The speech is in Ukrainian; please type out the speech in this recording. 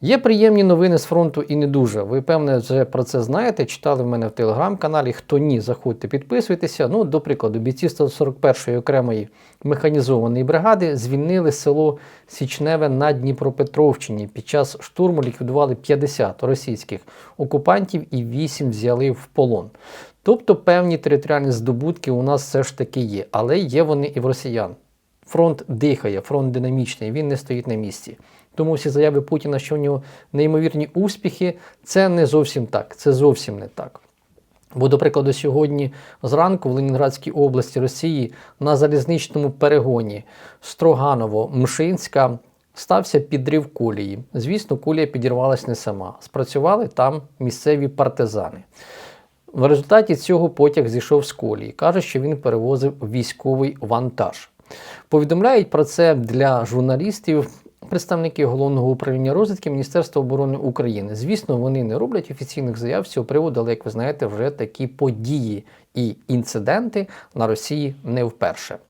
Є приємні новини з фронту і не дуже. Ви певне вже про це знаєте, читали в мене в телеграм-каналі. Хто ні, заходьте, підписуйтеся. Ну, до прикладу, бійці 141-ї окремої механізованої бригади звільнили село Січневе на Дніпропетровщині. Під час штурму ліквідували 50 російських окупантів і 8 взяли в полон. Тобто певні територіальні здобутки у нас все ж таки є, але є вони і в росіян. Фронт дихає, фронт динамічний, він не стоїть на місці. Тому всі заяви Путіна, що в нього неймовірні успіхи, це не зовсім так. Це зовсім не так. Бо, до прикладу, сьогодні зранку в Ленінградській області Росії на залізничному перегоні Строганово-Мшинська стався підрив колії. Звісно, колія підірвалась не сама. Спрацювали там місцеві партизани. В результаті цього потяг зійшов з колії. Каже, що він перевозив військовий вантаж. Повідомляють про це для журналістів представники головного управління розвідки Міністерства оборони України. Звісно, вони не роблять офіційних заяв з цього приводу, але як ви знаєте, вже такі події і інциденти на Росії не вперше.